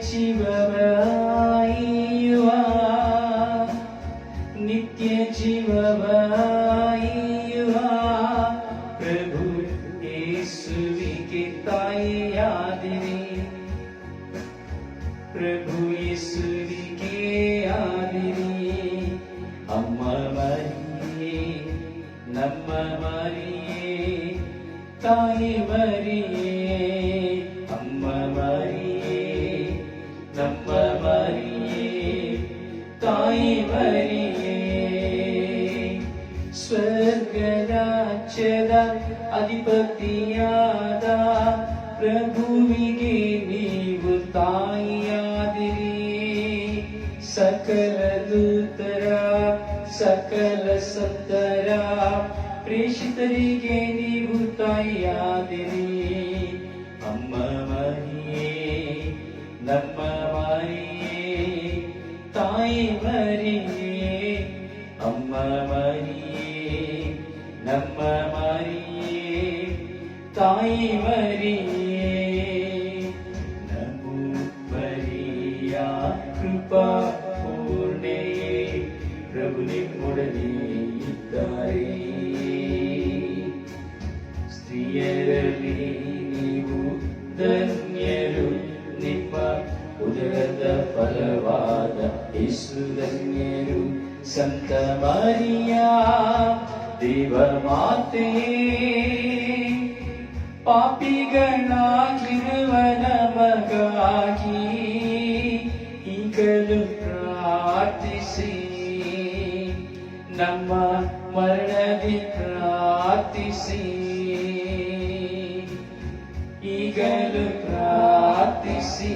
一は愛は ti പ്രാർത്ഥിസി eagle പ്രാർത്ഥിസീ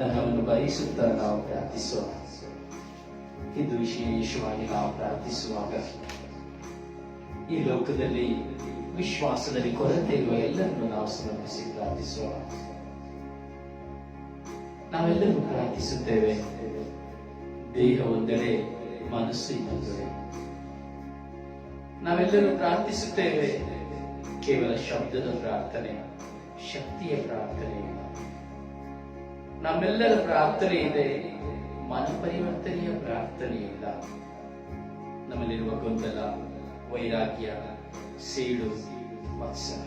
ನಿನ್ನನ್ನು ಬಯಸುತ್ತಾ ನಾವು ಪ್ರಾರ್ಥಿಸುವ ಇದು ವಿಶೇಷವಾಗಿ ನಾವು ಪ್ರಾರ್ಥಿಸುವಾಗ ಈ ಲೋಕದಲ್ಲಿ ವಿಶ್ವಾಸದಲ್ಲಿ ಕೊರತೆ ಇರುವ ಎಲ್ಲರನ್ನು ನಾವು ಸಮರ್ಪಿಸಿ ಪ್ರಾರ್ಥಿಸುವ ನಾವೆಲ್ಲರೂ ಪ್ರಾರ್ಥಿಸುತ್ತೇವೆ ದೇಹ ಒಂದೆಡೆ ಮನಸ್ಸು ಇನ್ನೊಂದೆಡೆ ನಾವೆಲ್ಲರೂ ಪ್ರಾರ್ಥಿಸುತ್ತೇವೆ ಕೇವಲ ಶಬ್ದದ ಪ್ರಾರ್ಥನೆ ಶಕ್ತಿಯ ಪ್ರಾರ್ಥನೆ ನಮ್ಮೆಲ್ಲರ ಪ್ರಾರ್ಥನೆ ಇದೆ ಮನ ಪರಿವರ್ತನೆಯ ಪ್ರಾರ್ಥನೆಯಿಂದ ನಮ್ಮಲ್ಲಿರುವ ಗೊಂದಲ ವೈರಾಗ್ಯ ಸೇಡು ಮತ್ಸರ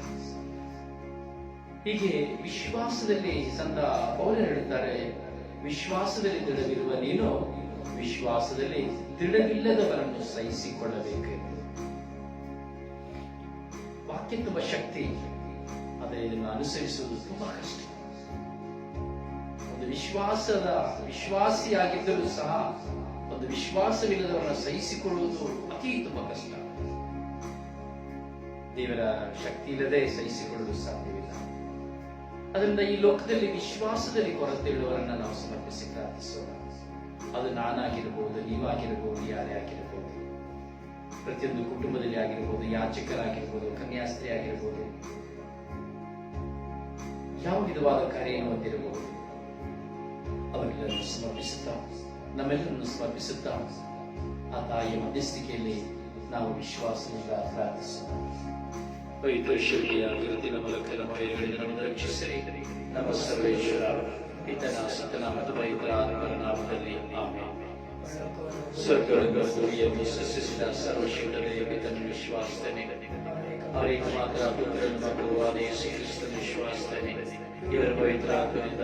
ಹೀಗೆ ವಿಶ್ವಾಸದಲ್ಲಿ ಸಂತ ಪೌರ ಹೇಳುತ್ತಾರೆ ವಿಶ್ವಾಸದಲ್ಲಿ ದೃಢವಿರುವ ನೀನು ವಿಶ್ವಾಸದಲ್ಲಿ ದೃಢವಿಲ್ಲದವರನ್ನು ಸಹಿಸಿಕೊಳ್ಳಬೇಕು ವಾಕ್ಯ ತುಂಬಾ ಶಕ್ತಿ ಆದರೆ ಇದನ್ನು ಅನುಸರಿಸುವುದು ತುಂಬಾ ಕಷ್ಟ ಒಂದು ವಿಶ್ವಾಸದ ವಿಶ್ವಾಸಿಯಾಗಿದ್ದರೂ ಸಹ ಒಂದು ವಿಶ್ವಾಸವಿಲ್ಲದವರನ್ನ ಸಹಿಸಿಕೊಳ್ಳುವುದು ಅತಿ ತುಂಬಾ ಕಷ್ಟ ದೇವರ ಶಕ್ತಿ ಇಲ್ಲದೆ ಸಹಿಸಿಕೊಳ್ಳಲು ಸಾಧ್ಯವಿಲ್ಲ ಅದರಿಂದ ಈ ಲೋಕದಲ್ಲಿ ವಿಶ್ವಾಸದಲ್ಲಿ ಕೊರತೆ ಇಳುವರನ್ನ ನಾವು ಸಮರ್ಪಿಸಿ ಪ್ರಾರ್ಥಿಸೋಣ ಅದು ನಾನಾಗಿರಬಹುದು ನೀವಾಗಿರಬಹುದು ಯಾರೇ ಆಗಿರಬಹುದು ಪ್ರತಿಯೊಂದು ಕುಟುಂಬದಲ್ಲಿ ಆಗಿರಬಹುದು ಯಾಚಕರಾಗಿರ್ಬೋದು ಕನ್ಯಾಸ್ತ್ರಿ ಆಗಿರ್ಬೋದು ಯಾವ ವಿಧವಾದ ಕಾರ್ಯ ಹೊಂದಿರಬಹುದು ಅವರೆಲ್ಲರನ್ನು ಸ್ಮರ್ಪಿಸುತ್ತಾ ನಮ್ಮೆಲ್ಲರನ್ನು ಸ್ಮರ್ಪಿಸುತ್ತಾ ಆ ತಾಯಿಯ ಮಧ್ಯಸ್ಥಿಕೆಯಲ್ಲಿ ನಾವು ವಿಶ್ವಾಸದಿಂದ ಪ್ರಾರ್ಥಿಸೋಣ ಪವಿತ್ರಶ್ವರಿಯ ನಮ್ಮ ವಿಶ್ವಾಸನೆ ಅವರಿಗೆ ಮಾತ್ರ ಪುತ್ರನ ಮತ್ತು ವಿಶ್ವಾಸನೆ ಇವರ ಪವಿತ್ರ ಆತ್ಮನಿಂದ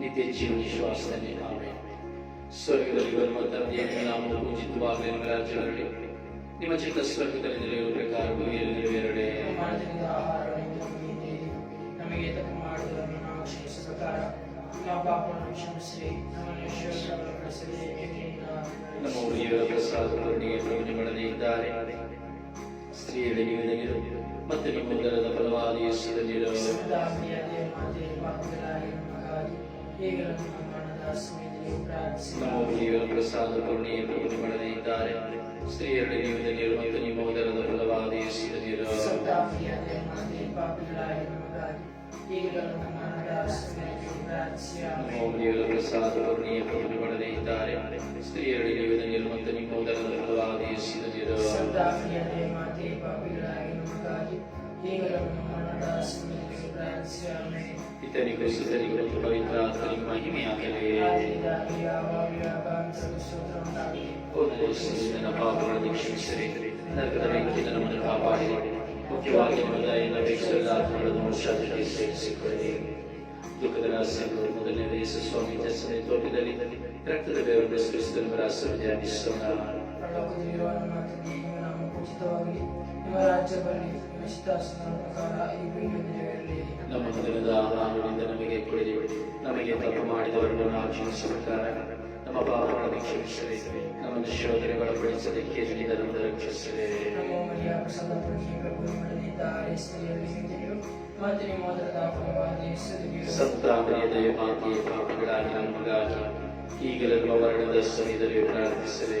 ನಿತ್ಯ ಜೀವನ ಕಾವೆ ಸ್ವರ್ಗದ ವಿವರ್ಮ ತಂದೆಯನ್ನು ನಾವು ಪೂಜಿತವಾಗಲಿ ಮಗಳ ನಿಮ್ಮ ಚಿತ್ತ ಸ್ವರ್ಗದಲ್ಲಿ ನೆಲೆಯುವ ಪ್ರಕಾರ ಭೂಮಿಯಲ್ಲಿ ಮಾಡದೇ ಇದ್ದಾರೆ ಸ್ತ್ರೀಯರಿಗೆ ಮತ್ತು ನಿಮ್ಮ ಉದರದ ಫಲವಾದ ನಮ್ಮ ಜೀವನ ಪ್ರಸಾದ ಕರುಣೆಯ ಪ್ರಭು ಪಡೆದಿದ್ದಾರೆ ಸ್ತ್ರೀಯರಲ್ಲಿ ನೀವು ಧನ್ಯರು ನಿಮ್ಮ ಉದರದ ಫಲವಾದ ಯೇಸುವಿನ ಮೌಲ್ಯದ ಪ್ರಸಾದ ಕರುಣೆಯ ಪ್ರಭು ಪಡೆದಿದ್ದಾರೆ ಸ್ತ್ರೀಯರಲ್ಲಿ ನೀವು ಧನ್ಯರು ಮತ್ತು ನಿಮ್ಮ ಉದರದ ಫಲವಾದ ಯೇಸುವಿನ ಈಗಲೂ ನಮ್ಮ ಮರಣದ ಸಮಯದಲ್ಲಿ ಪ್ರಾರ್ಥಿಸಿ ಆಮೇಲೆ ఇతనికి ఇతరికి పవిత్ర ಮಹಿಮೆಯಾಗಲಿನ ಪಾಪಗಳನ್ನು ಕ್ಷಮಿಸಿರಿ ನರಕದ ಬೆಂಕಿಯಿಂದ ನಮ್ಮನ್ನು ಕಾಪಾಡಿರಿ ಮುಖ್ಯವಾಗಿ ನಮ್ಮ ದೇಶದಲ್ಲಿ ಆತ್ಮಗಳನ್ನು ಮನುಷ್ಯರಿಗೆ ಸೇರಿಸಿಕೊಳ್ಳಿ ದುಃಖದ ರಾಸ್ಯಗಳು ಮೊದಲನೇ ಯೇಸು ಸ್ವಾಮಿ ಜಸ್ಸನೆ ತೋಟದಲ್ಲಿ ರಕ್ತದ ಬೇವನ್ನು ಸ್ಮರಿಸಿದ ರಾಸ್ಯವನ್ನು ಧ್ಯಾನಿಸೋಣ ಉಚಿತವಾಗಿ ನಿಮ್ಮ ರಾಜ್ಯ ಬನ್ನಿ ನಮ್ಮ ದಿನದ ಆಹಾರದಿಂದ ನಮಗೆ ಕೊಡಿರಿ ನಮಗೆ ತಪ್ಪು ಮಾಡಿದವರನ್ನು ನಾವು ಕ್ಷಮಿಸುವ ನಮ್ಮ ಪಾಪಗಳನ್ನು ಕ್ಷಮಿಸಲಿ ನಮ್ಮನ್ನು ಶೋಧನೆ ಒಳಪಡಿಸದೆ ಕೇಳಿದ ನಮ್ಮ ನಮಗಾಗಿ ನಮ್ಮ ಮರಣದ ಸಮಯದಲ್ಲಿ ಪ್ರಾರ್ಥಿಸಲಿ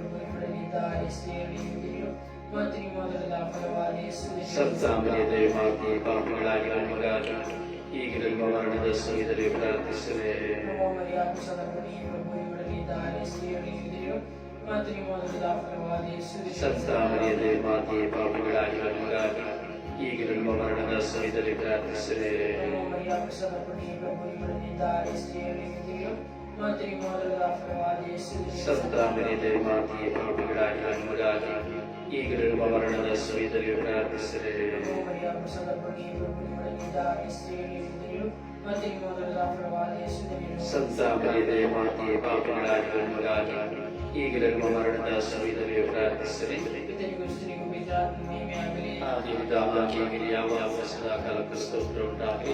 സത്സാമ്പിലെ ദൈവമാക്കി പറമ്പുകളായി കാണുക ಈಗಲೂ ಮರಣದ ಸಮಯದಲ್ಲಿ ಪ್ರಾರ್ಥಿಸಲೇ ಸತ್ಸಾಮರಿಯದೆ ಮಾತೆ ಪಾಪಗಳಾಗಿ ನಮಗಾಗ ಈಗಲೂ ಮರಣದ ಸಮಯದಲ್ಲಿ ಪ್ರಾರ್ಥಿಸಲೇ സത്താമരി ദേവാദിയെ പാപികളായ അനുരാജി ഈ ഗൃഹമരണ സത്താമരി ദേവാദിയെ പാപികളായ അനുരാജി ഈ ഗൃഹമരണ സ്വീതരെ പ്രാർത്ഥിച്ചത് ആദ്യ പിതാവാക്കിയ ക്രിയാവാസ കലക്ക സ്തോത്രം ഉണ്ടാക്കി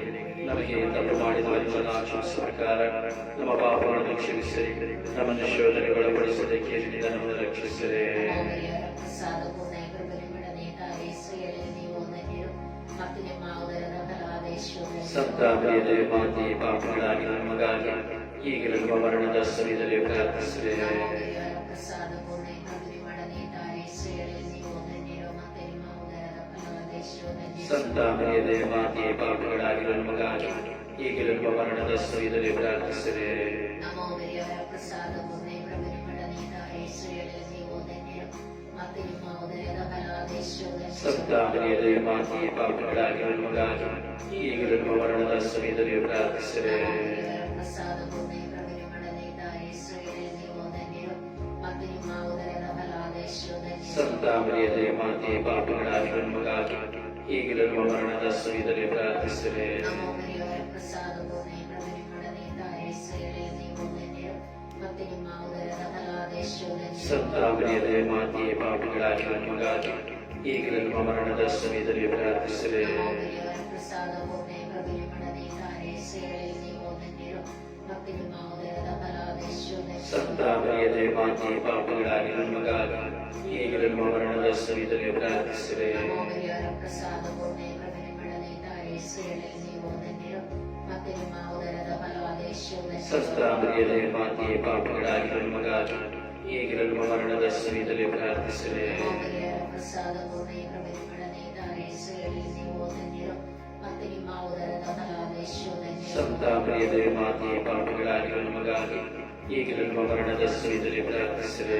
ನಮಗೆ ತಪ್ಪು ಮಾಡಿದ ವಂಚನ ಸರ್ಕಾರ ನಮ್ಮ ಪಾಪವನ್ನು ಕ್ಷಮಿಸಿರಿ ನಮ್ಮನ್ನು ಶೋಧನೆಗೆ ಒಳಪಡಿಸದೆ ಕೇಳಿನಿಂದ ನಮ್ಮನ್ನು ರಕ್ಷಿಸಿರಿ ಮಾತಿ ಪಾಪಗಳಾಗಿ ನಮಗಾಗಿ ಈಗಿನ ನಮ್ಮ ಮರಣದ ಸಮಯದಲ್ಲಿ ಪ್ರಾರ್ಥಿಸಿರಿ സന്താപനെ ദേവാദ്യ പാപകളാകിലും മകാനും ഈകിലും പവരണത ശ്രീതരെ പ്രാർത്ഥിച്ചത് സന്താപനെ ദേവാദ്യ പാപകളാകിലും മകാനും ഈകിലും പവരണത ശ്രീതരെ പ്രാർത്ഥിച്ചത് പ്രസാദം പ്രഭുരമണ നേതാ ഈശ്വരനെ ഓതന്യരും മകനും മാവുതരം ساتھ سریا گاٹ مرد سریاد پاٹا ಈಗಿರುವ ಮರಣದ ಸವಿತಗೆ ಪ್ರಾರ್ಥಿಸಿದೆ ಸಸ್ತಾಂಬರಿಯದೇ ಮಾತೆಯೇ ಪಾಪಗಳಾಗಿರೋ ಮಗಾಗ ಈಗಿರುವ ಮರಣದ ಸವಿತಗೆ ಪ್ರಾರ್ಥಿಸಿದೆ ಸಂತಾಪರಿಯದೇ ಮಾತೆಯೇ ಪಾಪಗಳಾಗಿರೋ ಮಗಾಗ ಈಗಿರುವ ಮರಣದ ಸವಿತಗೆ ಪ್ರಾರ್ಥಿಸಿದೆ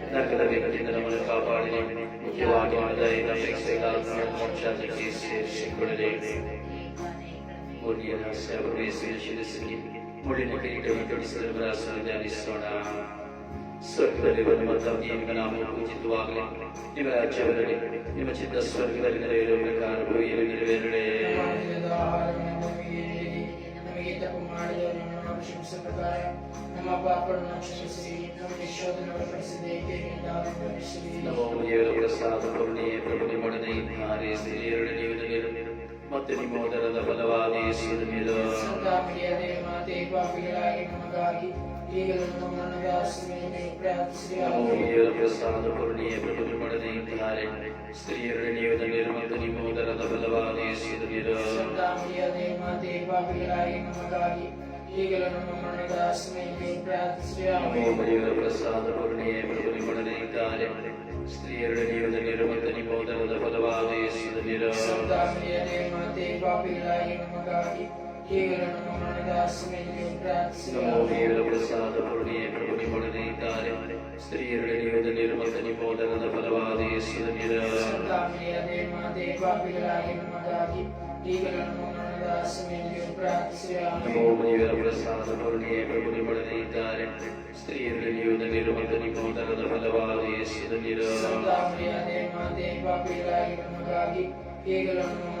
നഗ്ന വ്യക്തിനെ നമ്മുടെ കാപ്പാടിനെ മുഖ്യവാദിയായ അപേക്ഷകാലത്തിന് മോക്ഷാതിക്ക് ശേഷിക്കുള്ളിലെ ഓടിയ സർവീസ് ശിരസിനെ മുടിനെ കേട്ടുകൊണ്ട് സർവരാസന ಸ್ವರ್ಗದಲ್ಲಿ ನಿಮಗೆ ನಾವು ಪೂಜಿತವಾಗಲಿ ನಿಮ್ಮ ರಾಜ್ಯ ಬರಲಿ ನಿಮ್ಮ ಚಿತ್ತ ಸ್ವರ್ಗದಲ್ಲಿ ನೆರವೇರುವುದಕ್ಕೆ ಅನುಭವಿಯಲ್ಲಿ ನೆರವೇರಲಿ പാപങ്ങളോട് ക്ഷമിച്ചിരിക്കുന്നു രക്ഷോധനോട് പാപികളായി നമുക്കായി സ്ത്രീയുടെ ജീവിതങ്ങളിലും അതിമോദരത ഫലവാദീ പാപികളായി നമുക്കായി స్త్రీయుడు నిర్మతని బోధన ఫలవాదేశ్వర స్త్రీయుడు నిర్మతని బోధన ఫలవాదేశ్వర ಪ್ರಸಾದಪೂರ್ಣಿಯೇ ಸ್ತ್ರೀಯರಲ್ಲಿಯೂ ನಲ್ಲಿರುವ ನಿಮೋದನದ ಫಲವಾದ ಯೇಸುದಲ್ಲಿರೋ ಸಂತಾಪನೆಯ ದೇವ ದೇವ ಪಿಳಾಗಿ ನಮಗಾಗಿ ಈಗಲೂ ನಮ್ಮ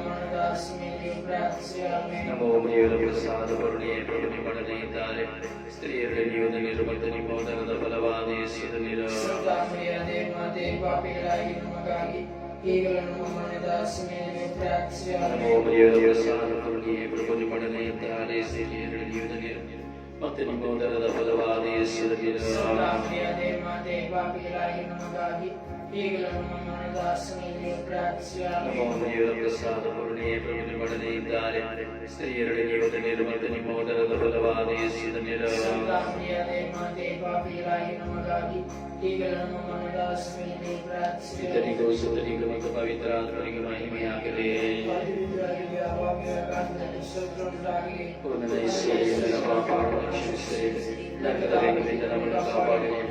ಫಲವಾದ ದೇವತೆಯ ದೇವ ದೇವ ಪಿಲಾಗಿ ನಮಗಾಗಿ ಈಗಲೂ ದಾಸನಿಗೆ ಪ್ರಾರ್ಥಿಸಿ ಪಡೆದಿದ್ದಾರೆ ಸ್ತ್ರೀಯರೊಳಗೆ ಯುವಕನಿರು ಮತ್ತು ನಿಮ್ಮ ಉದರದ ಫಲವಾದ ಪಾಪಿಯರಾಗಿ ನಮಗಾಗಿ ಈಗಲೂ ನಮ್ಮ ದಾಸನಿಗೆ ಪ್ರಾರ್ಥಿಸಿ ಇತರಿಗೂ ಸುತರಿಗೂ ಮತ್ತು ಪವಿತ್ರ ಆತ್ಮರಿಗೆ ಮಹಿಮೆಯಾಗಲಿ ಪೂರ್ಣ ಕಾಪಾಡುವ ಕಾಪಾಡುವ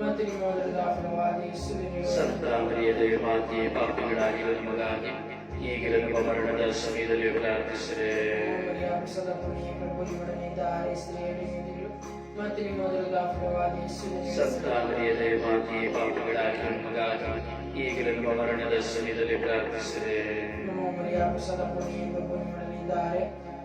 ಮತ್ತು ನಿಮ್ಮ ಫಲವಾದ ಮಾತೆಯೇ ಪಾಪಿಗಳಾಗಿ ಮಗಾಗಿ ಈಗಲೂ ಮರಣದ ಸಮಯದಲ್ಲಿ ಪ್ರಾರ್ಥಿಸಿದೆ ಮತ್ತು ನಿಮ್ಮ ಫಲವಾದ ಸತ್ತಾಮರಿಯದ ಮಾತೆಯೇ ಪಾಪಿಗಳಾಗಿ ನಮ್ಮ ಮರಣದ ಸಮಯದಲ್ಲಿ ಪ್ರಾರ್ಥಿಸಿದೆ ನಮ್ಮ ಪುಣ್ಯ ಪ್ರಭು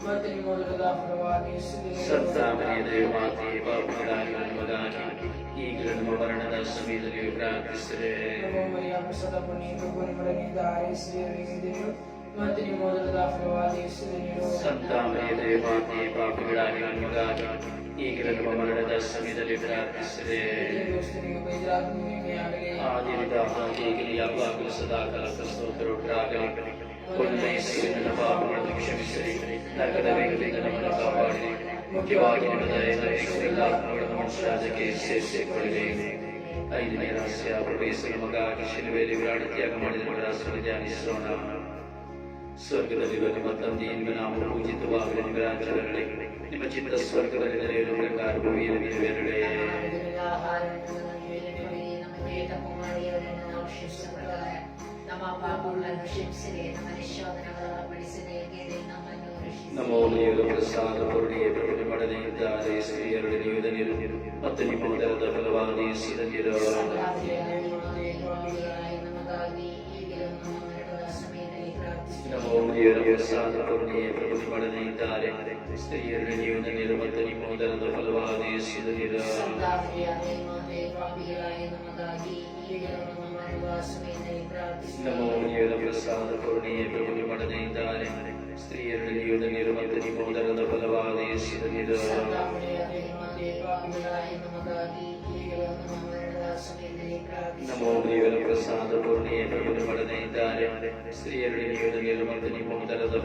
ست ماپ گڑانی سدا کلا പാപങ്ങളും ക്ഷമിച്ചത് നഗരവേഗത്തിൽ നമ്മളെ കാപ്പാടി മുഖ്യവാക്യമുള്ളതായ എല്ലാവരും മനസ്സിലാക്കി ശേഷിക്കൊള്ളുകയും അതിനെ നമുക്ക് ആകർഷിനുവേലി വ്യാടത്യാഗമാണ് ആസ്വദിക്കാനിഷ്ടമാണ് സ്വർഗദൈവം മൊത്തം ജീവനാമം പൂജിത്വാഗ്രഹങ്ങളെ ನಿಮ್ಮ ಚಿತ್ತ ಸ್ವರ್ಗದಲ್ಲಿ ಕಾರ್ಭವಿಯರೇ നമ്മോട് പ്രസാദത്തോടെ മടനേതാരെ സ്ത്രീകളുടെ ജീവിതനിലും പത്നിമോദരത ഫലവാദി സ്ഥിരകിരോളം നമ്മോട് പ്രസാദത്തോടെ മടനേതാരെ സ്ത്രീകളുടെ ജീവിതനിലും പത്നിമോദരത ഫലവാദി സ്ഥിരകിരോളം നമോ ജീവന പ്രസാദ പൂർണിയെ പ്രബുദ്ധമടനെ ധാരമാരെ സ്ത്രീയുടെ ജീവിതങ്ങളിൽ മർദ്ദനി മോദരത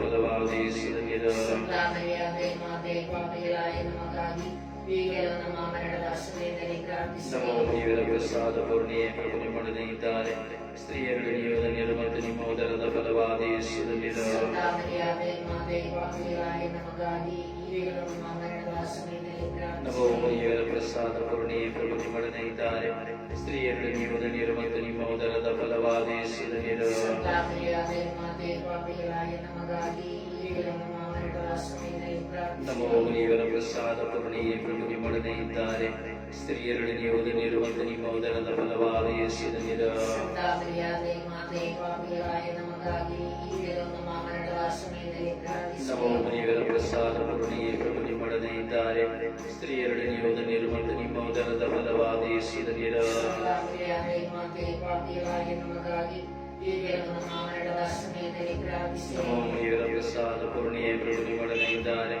ഫലവാദി സുരനിരാമ ಸಮೋಹಿಯರ ಪ್ರಸಾದ ಪೂರ್ಣಿಯನ್ನು ಪಡೆದಿದ್ದಾರೆ ಸ್ತ್ರೀಯರು ಹಿಡಿಯುವುದನ್ನೆಲ್ಲ ಮತ್ತು ನಿಮ್ಮ ಉದರದ ಫಲವಾದ ಯೇಸುದಲ್ಲಿರ ನವೋಹಿಯರ ಪ್ರಸಾದ ಪೂರ್ಣಿಯ ಪ್ರಭುತಿ ಪಡೆದಿದ್ದಾರೆ ಸ್ತ್ರೀಯರು ಹಿಡಿಯುವುದನ್ನೆಲ್ಲ ಮತ್ತು ನಿಮ್ಮ ಉದರದ ಫಲವಾದ ಯೇಸುದಲ್ಲಿರ ನಮೋ ದೇವರ ಪ್ರಸಾದ ಪೂರ್ಣಿಯೇ ಪ್ರಭುತಿ ಪಡೆದಿದ್ದಾರೆ ಸ್ತ್ರೀಯರೊಳಗೆ ಒದಗಿರುವಂತ ನಿಮ್ಮ ಉದರದ ಫಲವಾದ ಯೇಸುವಿನ ನವೋಮನೆಯವರ ಸ್ತ್ರೀಯರೊಡನೆ ನಿಮ್ಮ ಉದರದ ಬಲವಾದ ನಿರ ಪ್ರಸಾದ ಪ್ರಭುನಿ ಇದ್ದಾರೆ ಸ್ತ್ರೀಯರೊಡನೆ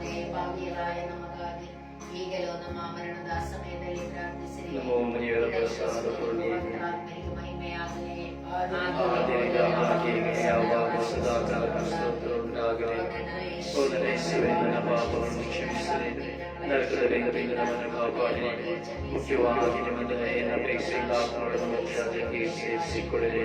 ಪಾಪೇ ಪಾಪಿಯರಾಯ ನಮಗಾಗಿ ಈಗಲೂ ನಮ್ಮ ಮರಣದ ಸಮಯದಲ್ಲಿ ಪ್ರಾರ್ಥಿಸಿರಿ ಮಹಿಮೆಯಾಗಲಿ ಮುಖ್ಯವಾಗಿ ನಿಮ್ಮನ್ನು ಅಪೇಕ್ಷೆಯಿಂದ ಸೇರಿಸಿಕೊಳ್ಳಲಿ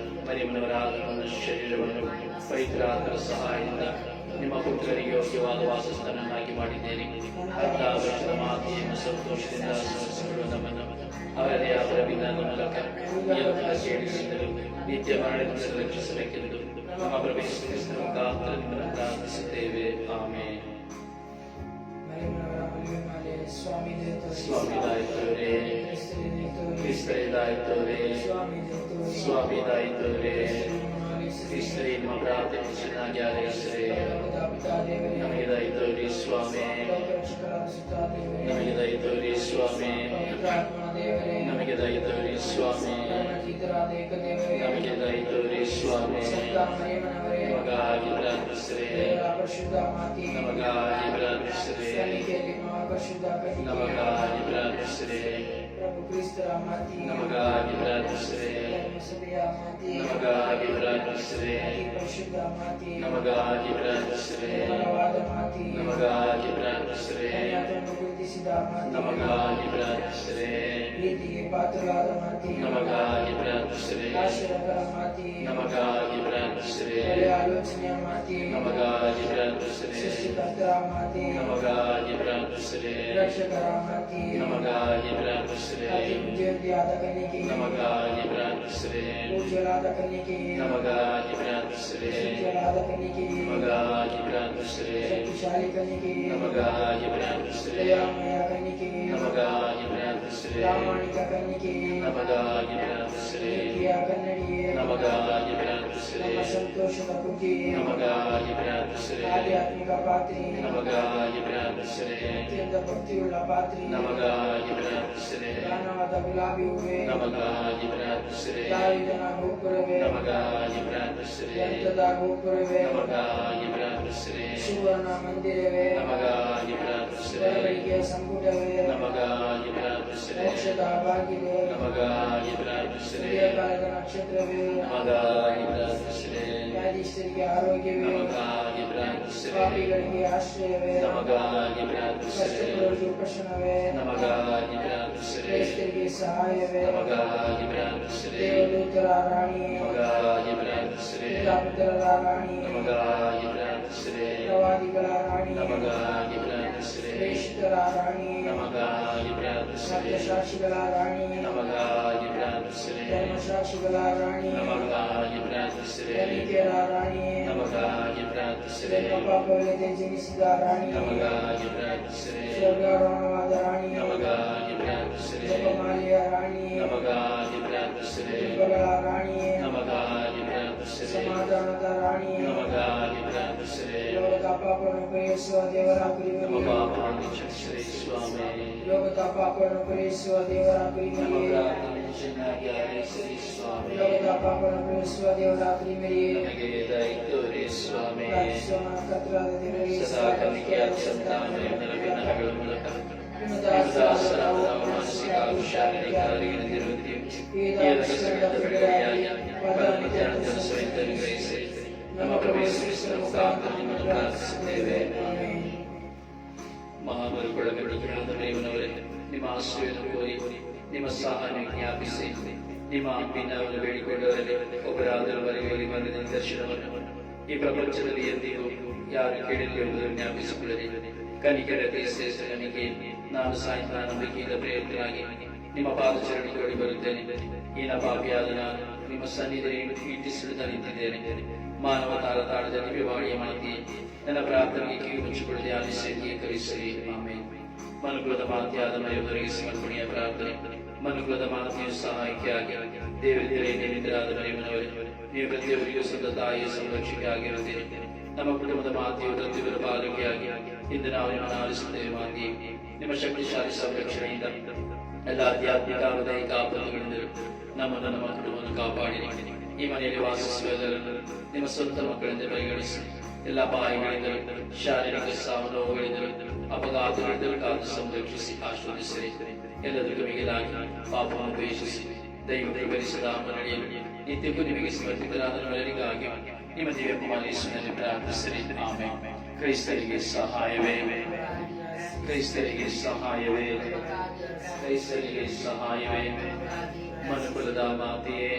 ಮರಿಮನವರಾದ ಶರೀರವನ್ನು ಪವಿತ್ರಾತರ ಸಹಾಯದಿಂದ ನಿಮ್ಮ ಪುತ್ರರಿಗೆ ಯೋಗ್ಯವಾದ ವಾಸಸ್ಥಾನನ್ನಾಗಿ ಮಾಡಿದ್ದೇನೆ ಅರ್ಧ ವರ್ಷದ ಮಾತೆಯನ್ನು ಸಂತೋಷದಿಂದ ಸ್ಮರಿಸಿಕೊಳ್ಳುವ ನಮ್ಮನ್ನು ಅವರದೇ ಆದ ವಿಧಾನ ಮೂಲಕ ಎಲ್ಲ ಸೇರಿಸಿದರು ನಿತ್ಯ ಮರಣದಿಂದ ರಕ್ಷಿಸಬೇಕೆಂದು ನಮ್ಮ ಪ್ರವೇಶಿಸಿದ ಪ್ರಾರ್ಥನೆ ಪ್ರಾರ್ಥಿಸುತ್ತೇವೆ ಆಮೇಲೆ ದಾಯಿತವ್ರೆ ಸ್ವಾಮಿ ದಾಯಿತವ್ರೆ ಇಸ್ತ್ರೀ ಮಗಳ ಚೆನ್ನಾಗ್ಯಾರೆ ಇಸ್ರೇ ನಮಗೆ ದಾಯಿತವ್ರಿ ಸ್ವಾಮಿ ನಮಗೆ ದಾಯಿತವ್ರಿ ಸ್ವಾಮಿ ನಮಗೆ ದಾಯಿತವ್ರಿ ಸ್ವಾಮಿ ನಮಗೆ ದಾಯಿತವ್ರಿ ಸ್ವಾಮಿ ನಮಗಾಗಿ ಪ್ರಾರ್ಥಿಸ್ರೆ ನಮಗಾಗಿ ಪ್ರಾರ್ಥಿಸ್ರೆ ನಮಗಾಗಿ ಪ್ರಾರ್ಥಿಸ್ರೆ Namagagi Brahma Sri. Namagagi Brahma Sri. Namagagi Brahma Sri. नमगाजिब्रा दुसरे नमगाजिब्रा दुसरे नमगाजिब्रा दुसरे नमगाजिब्रा दुसरे नमगाजिब्रा दुसरे नमगाजिब्रा दुसरे नमगाजिब्रा दुसरे नमगाजिब्रा രാമണിക്കണ്ണിക്കേ പ്രിയാകണ്ണടിയേ ನಮ್ಮ ಸಂತೋಷ ಬಗ್ಗೆ ಆಧ್ಯಾತ್ಮಿಕ ಪಾತ್ರಿ ಅತ್ಯಂತ ಭಕ್ತಿಯುಳ್ಳ ಪಾತ್ರಿ ದಾನವಾದ ಗುಲಾಬಿ ಹೂವೆ ತಾಳಿದನ ಗೋಪುರವೇ ಎಂತದ ಗೋಪುರವೇ ಸುವರ್ಣ ಮಂದಿರವೇ ಸಂಪುಟವೇ نشت نم گریش آرویہ نمگر کے سہو سانگ رانی نمگران శ్రేష్ఠరాగాని సత్యసాక్షిగలాగాని ధర్మసాక్షిగలాగాని ధనికేరాగాని పాపలైతే జీవిసిగారాని స్వర్గారోణవాదరాణి జపమాలియారాణి జపగలారాణి సమాధానదారాణి ಕ್ಷಮಿಸಿರಿ ಲೋಕದ ಪಾಪವನ್ನು ಪೂರೈಸುವ ದೇವರ ಕುರಿಮರಿ ನಮ್ಮ ಪಾಪವನ್ನು ಕ್ಷಮಿಸಿರಿ ಸ್ವಾಮಿ ಲೋಕದ ಪಾಪವನ್ನು ಪೂರೈಸುವ ದೇವರ ಕುರಿಮರಿ ನಮ್ಮ ಚೆನ್ನಾಗಿ ಆಲಿಸಿರಿ ಸ್ವಾಮಿ ಲೋಕದ ಪಾಪವನ್ನು ಪೂರೈಸುವ ದೇವರ ಕುರಿಮರಿ ನಮಗೆ ದಯತೋರಿ ಸ್ವಾಮಿ ಕರ್ತರಾದ ದೇವರಿಗೆ ಸದಾ ಕಲಿಕೆಯ ಸಂತಾನಗಳ ವಿನಗಳ ಮೂಲಕ ದಾಸರ ಮಾನಸಿಕ ಶಾರೀರಿಕ ಅರಿವಿನ ನಿರ್ವಹಿಸಿ ಈ ರಕ್ಷಣೆಯ ಪಡೆಯ ಪದ ನಿತ್ಯ ಸ್ವಯಂ ಗ್ರಹಿಸಿರಿ ಮಹಾಬಲುಗಳವರೇ ನಿಮ್ಮ ಆಶ್ರಯವನ್ನು ಕೋರಿ ನಿಮ್ಮ ಸಹಾಯ ಜ್ಞಾಪಿಸಿ ನಿಮ್ಮ ಅಮ್ಮಿನವನ್ನು ಬೇಡಿಕೊಂಡವರಲ್ಲಿ ಒಬ್ಬರಾದರೂ ಬರೆಯುವಲ್ಲಿ ಬಂದ ನಿರ್ದರ್ಶನವನ್ನು ಈ ಪ್ರಪಂಚದಲ್ಲಿ ಎಂದಿಗೂ ಯಾರು ಕೇಳಿಕೊಳ್ಳುವುದನ್ನು ಜ್ಞಾಪಿಸಿಕೊಳ್ಳಲಿ ಕನಿಕರ ಕ್ರಿಸ್ತೇಶ ನನಗೆ ನಾನು ಸಾಯಂಕಾಲ ನಂಬಿಕೆಯಿಂದ ಪ್ರೇರಿತನಾಗಿ ನಿಮ್ಮ ಪಾದಚರಣೆಗೆ ಬರುತ್ತೇನೆ ಏನ ಪಾಪಿಯಾದ ನಾನು ನಿಮ್ಮ ಸನ್ನಿಧಿಯನ್ನು ನಿಂತಿದ್ದೇನೆ ಮಾನವ ತಾರತಾಡ ಜನರಿಗೆ ಬಾಳಿಯ ಮಾಡಿದೆ ನನ್ನ ಪ್ರಾರ್ಥನೆಗೆ ಮುಂಚಿಕೊಳ್ಳದೆ ಆಲಿಸಿ ಕಲಿಸಲಿ ಆಮೆ ಮನುಕುಲದ ಮಾತೆಯಾದ ಮನೆಯವರಿಗೆ ಸಮರ್ಪಣೆಯ ಪ್ರಾರ್ಥನೆ ಮನುಕುಲದ ಮಾತೆಯು ಸಹಾಯಕ್ಕಾಗಿ ದೇವೇಂದ್ರೇ ದೇವೇಂದ್ರಾದ ಮನೆಯವರೇ ನೀವು ಪ್ರತಿಯೊಬ್ಬರಿಗೂ ಸದ ತಾಯಿಯ ಸಂರಕ್ಷಕ ಆಗಿರುತ್ತೇನೆ ನಮ್ಮ ಕುಟುಂಬದ ಮಾತೆಯು ಪ್ರತಿಯೊಬ್ಬರ ಪಾಲಕಿಯಾಗಿ ಇಂದು ನಾವು ನಿಮ್ಮನ್ನು ಆಲಿಸುತ್ತೇವೆ ಮಾತೆ ನಿಮ್ಮ ಶಕ್ತಿಶಾಲಿ ಸಂರಕ್ಷಣೆಯಿಂದ ಎಲ್ಲ ಆಧ್ಯಾತ್ಮಿಕ ಹೃದಯ ಕಾಪಗಳಿಂದ ನಮ್ಮನ್ನು ನಮ್ಮ ಕುಟುಂಬವನ್ನು ಕಾಪಾಡಿ ಈ ಮನೆಯಲ್ಲಿ ವಾಸಿಸುವ ಎಲ್ಲರನ್ನು ನಿಮ್ಮ ಸ್ವಂತ ಮಕ್ಕಳಿಂದ ಪರಿಗಣಿಸಿ ಎಲ್ಲ ಅಪಾಯಗಳಿಂದಲೂ ಶಾರೀರಿಕ ಸಾವು ನೋವುಗಳಿಂದಲೂ ಅಪಘಾತಗಳಿಂದಲೂ ಕಾದು ಸಂರಕ್ಷಿಸಿ ಆಶ್ರದಿಸಿರಿ ಎಲ್ಲದಕ್ಕೂ ಮಿಗಿಲಾಗಿ ಪಾಪವನ್ನು ದ್ವೇಷಿಸಿ ದೈವದ ಪರಿಸದ ನಡೆಯಲು ನಿತ್ಯಕ್ಕೂ ನಿಮಗೆ ಸಮರ್ಪಿತರಾದವರಿಗಾಗಿ ನಿಮ್ಮ ದೇವಮಾಲೇಶ್ವರಲ್ಲಿ ಪ್ರಾರ್ಥಿಸಿರಿ ಆಮೇಲೆ ಕ್ರೈಸ್ತರಿಗೆ ಸಹಾಯವೇ ಕ್ರೈಸ್ತರಿಗೆ ಸಹಾಯವೇ ಕ್ರೈಸ್ತರಿಗೆ ಸಹಾಯವೇ ಮನುಕುಲದ ಮಾತೆಯೇ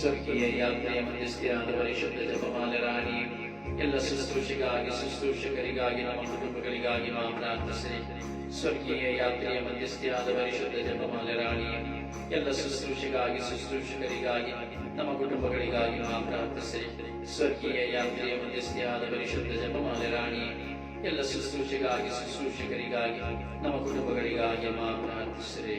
ಸ್ವರ್ಗೀಯ ಯಾತ್ರೆಯ ಮಧ್ಯಸ್ಥೆಯಾದ ಪರಿಶುದ್ಧ ರಾಣಿ ಎಲ್ಲ ಶುಶ್ರೂಷಿಗಾಗಿ ಶುಶ್ರೂಷಕರಿಗಾಗಿ ನಮ್ಮ ಕುಟುಂಬಗಳಿಗಾಗಿ ನಾವು ಪ್ರಾರ್ಥಿಸಿ ಸ್ವರ್ಗೀಯ ಯಾತ್ರೆಯ ಮಧ್ಯಸ್ಥೆಯಾದ ಪರಿಶುದ್ಧ ರಾಣಿ ಎಲ್ಲ ಶುಶ್ರೂಷಿಗಾಗಿ ಶುಶ್ರೂಷಕರಿಗಾಗಿ ನಮ್ಮ ಕುಟುಂಬಗಳಿಗಾಗಿ ನಾವು ಪ್ರಾರ್ಥಿಸಿ ಸ್ವರ್ಗೀಯ ಯಾತ್ರೆಯ ಮಧ್ಯಸ್ಥೆಯಾದ ಪರಿಶುದ್ಧ ರಾಣಿ ಎಲ್ಲ ಶುಶ್ರೂಷಿಗಾಗಿ ಶುಶ್ರೂಷಕರಿಗಾಗಿ ನಮ್ಮ ಕುಟುಂಬಗಳಿಗಾಗಿ ಮಾ ಪ್ರಾರ್ಥಿಸಿರಿ